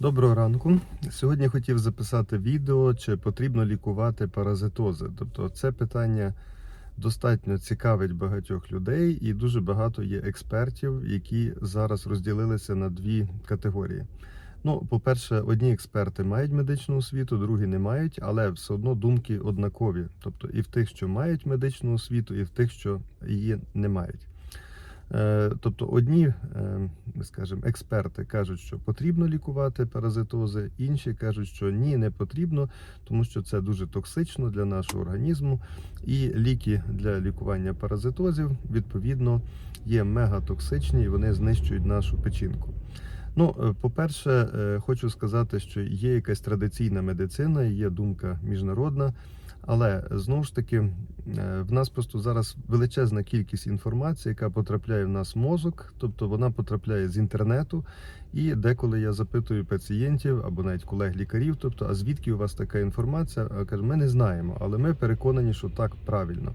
Доброго ранку. Сьогодні хотів записати відео, чи потрібно лікувати паразитози. Тобто, це питання достатньо цікавить багатьох людей, і дуже багато є експертів, які зараз розділилися на дві категорії. Ну, по-перше, одні експерти мають медичну освіту, другі не мають, але все одно думки однакові. Тобто і в тих, що мають медичну освіту, і в тих, що її не мають. Е, Тобто, одні, е, скажімо, експерти кажуть, що потрібно лікувати паразитози, інші кажуть, що ні, не потрібно, тому що це дуже токсично для нашого організму. І ліки для лікування паразитозів, відповідно, є мегатоксичні і вони знищують нашу печінку. Ну, е, по-перше, хочу сказати, що є якась традиційна медицина, є думка міжнародна. Але знову ж таки, е, в нас просто зараз величезна кількість інформації, яка потрапляє в нас в мозок, тобто вона потрапляє з інтернету. І деколи я запитую пацієнтів або навіть колег-лікарів, тобто, а звідки у вас така інформація? Каже, ми не знаємо, але ми переконані, що так правильно.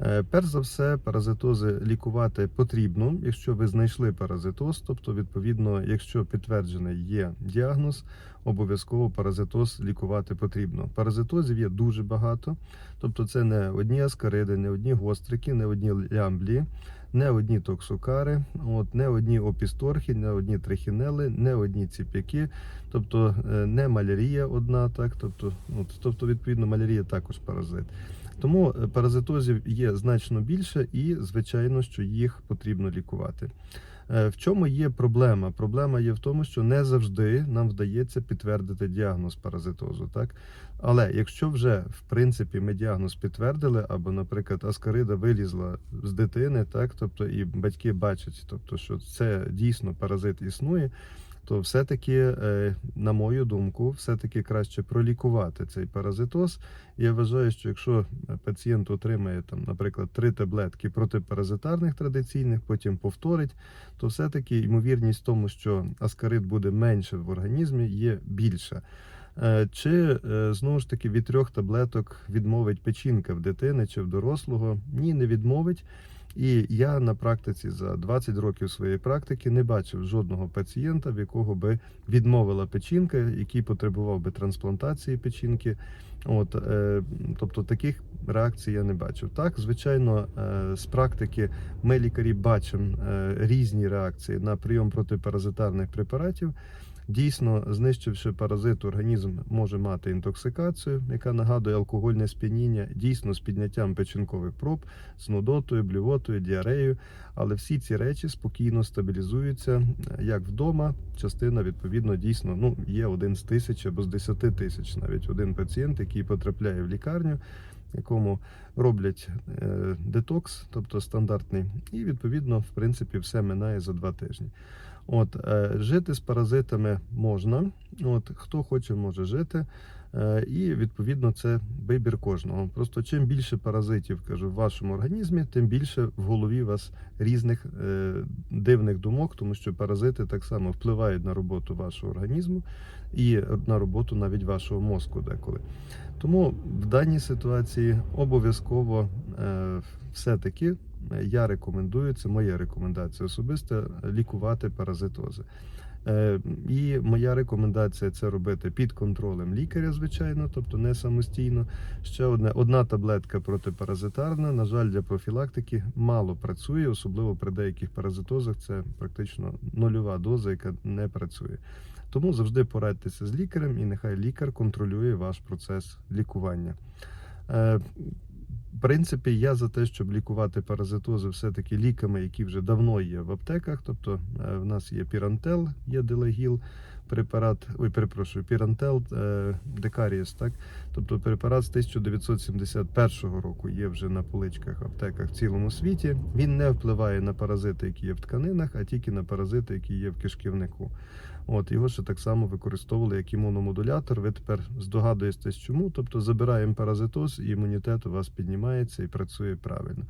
Е, Перш за все, паразитози лікувати потрібно, якщо ви знайшли паразитоз, тобто, відповідно, якщо підтверджений є діагноз, обов'язково паразитоз лікувати потрібно. Паразитозів є дуже багато, тобто це не одні аскариди, не одні гострики, не одні лямблі, не одні токсокари, от, не одні опісторхи, не одні трихінели, не одні ціп'яки, тобто е, не малярія одна, так, тобто, от, тобто, відповідно, малярія також паразит. Тому е, паразитозів є значно більше, і звичайно, що їх потрібно лікувати. Е, В чому є проблема? Проблема є в тому, що не завжди нам вдається підтвердити діагноз паразитозу. Так? Але якщо вже в принципі ми діагноз підтвердили, або, наприклад, аскарида вилізла з дитини, так, тобто і батьки бачать, тобто, що це дійсно паразит існує. То все-таки, е, на мою думку, все-таки краще пролікувати цей паразитоз. Я вважаю, що якщо пацієнт отримає там, наприклад, три таблетки протипаразитарних традиційних, потім повторить, то все-таки ймовірність тому, що аскарид буде менше в організмі, є більша. Е, Чи е, знову ж таки від трьох таблеток відмовить печінка в дитини чи в дорослого? Ні, не відмовить. І я на практиці за 20 років своєї практики не бачив жодного пацієнта, в якого би відмовила печінка, який потребував би трансплантації печінки. От, е, тобто таких реакцій я не бачив. Так, звичайно, е, з практики ми лікарі бачимо е, різні реакції на прийом протипаразитарних препаратів. Дійсно, знищивши паразит, організм може мати інтоксикацію, яка нагадує алкогольне сп'яніння, дійсно з підняттям печінкових проб, з нудотою, блювотою, діареєю. Але всі ці речі спокійно стабілізуються е, як вдома. Частина відповідно дійсно ну є один з тисяч або з десяти тисяч, навіть один пацієнт, який потрапляє в лікарню. Якому роблять е, детокс, тобто стандартний, і відповідно, в принципі, все минає за два тижні. От е, жити з паразитами можна. От хто хоче, може жити. Е, і відповідно це вибір кожного. Просто чим більше паразитів кажу в вашому організмі, тим більше в голові у вас різних е, дивних думок, тому що паразити так само впливають на роботу вашого організму і на роботу навіть вашого мозку деколи. Тому в даній ситуації обов'язково е, все-таки я рекомендую, це моя рекомендація особиста, лікувати паразитози. Е, І моя рекомендація це робити під контролем лікаря, звичайно, тобто не самостійно. Ще одне одна таблетка протипаразитарна. На жаль, для профілактики мало працює, особливо при деяких паразитозах. Це практично нульова доза, яка не працює. Тому завжди порадьтеся з лікарем, і нехай лікар контролює ваш процес лікування. В принципі, я за те, щоб лікувати паразитози все-таки ліками, які вже давно є в аптеках. Тобто е, в нас є Пірантел, є Делагіл, препарат, ой, перепрошую, Пірантел е, Декаріс, так? Тобто препарат з 1971 року є вже на поличках аптеках в цілому світі. Він не впливає на паразити, які є в тканинах, а тільки на паразити, які є в кишківнику. От його ще так само використовували як імуномодулятор. Ви тепер здогадуєтесь, чому. Тобто забираємо паразитоз, і імунітет у вас піднімається і працює правильно.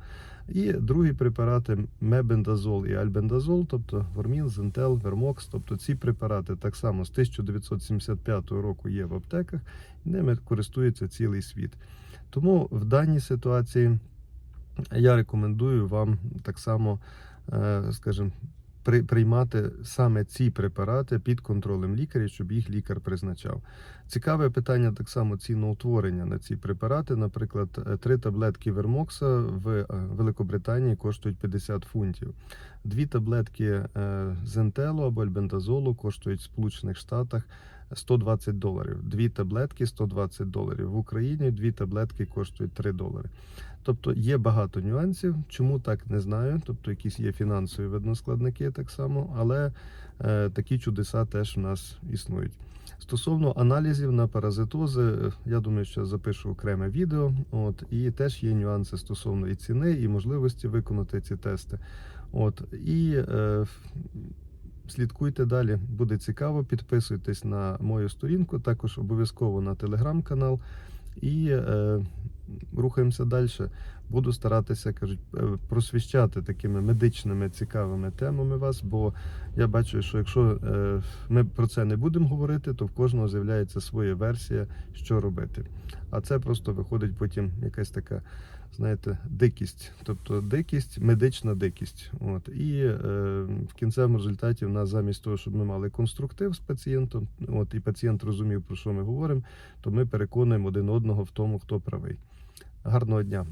І другі препарати мебендазол і альбендазол, тобто Вормін, Зентел, Вермокс. Тобто ці препарати так само з 1975 року є в аптеках, і ними користується цілий світ. Тому в даній ситуації я рекомендую вам так само, е, скажімо, приймати саме ці препарати під контролем лікаря, щоб їх лікар призначав. Цікаве питання так само ціноутворення на ці препарати. Наприклад, е, три таблетки Вермокса в е, Великобританії коштують 50 фунтів. Дві таблетки е, Зентело або альбендазолу коштують в Сполучених Штатах 120 доларів. Дві таблетки 120 доларів. В Україні дві таблетки коштують 3 долари. Тобто є багато нюансів. Чому так не знаю. Тобто якісь є фінансові видно складники так само, але е, такі чудеса теж у нас існують. Стосовно аналізів на паразитози, я думаю, що запишу окреме відео. От і теж є нюанси стосовно і ціни, і можливості виконати ці тести. От і е, слідкуйте далі, буде цікаво. Підписуйтесь на мою сторінку, також обов'язково на телеграм-канал. І е, рухаємося далі. Буду старатися кажуть, е, просвіщати такими медичними цікавими темами вас, бо я бачу, що якщо е, ми про це не будемо говорити, то в кожного з'являється своя версія, що робити. А це просто виходить потім якась така, знаєте, дикість, тобто дикість, медична дикість. От і е, в кінцевому результаті в нас замість того, щоб ми мали конструктив з пацієнтом, от і пацієнт розумів, про що ми говоримо, то ми переконуємо один одного в тому, хто правий. Гарного дня!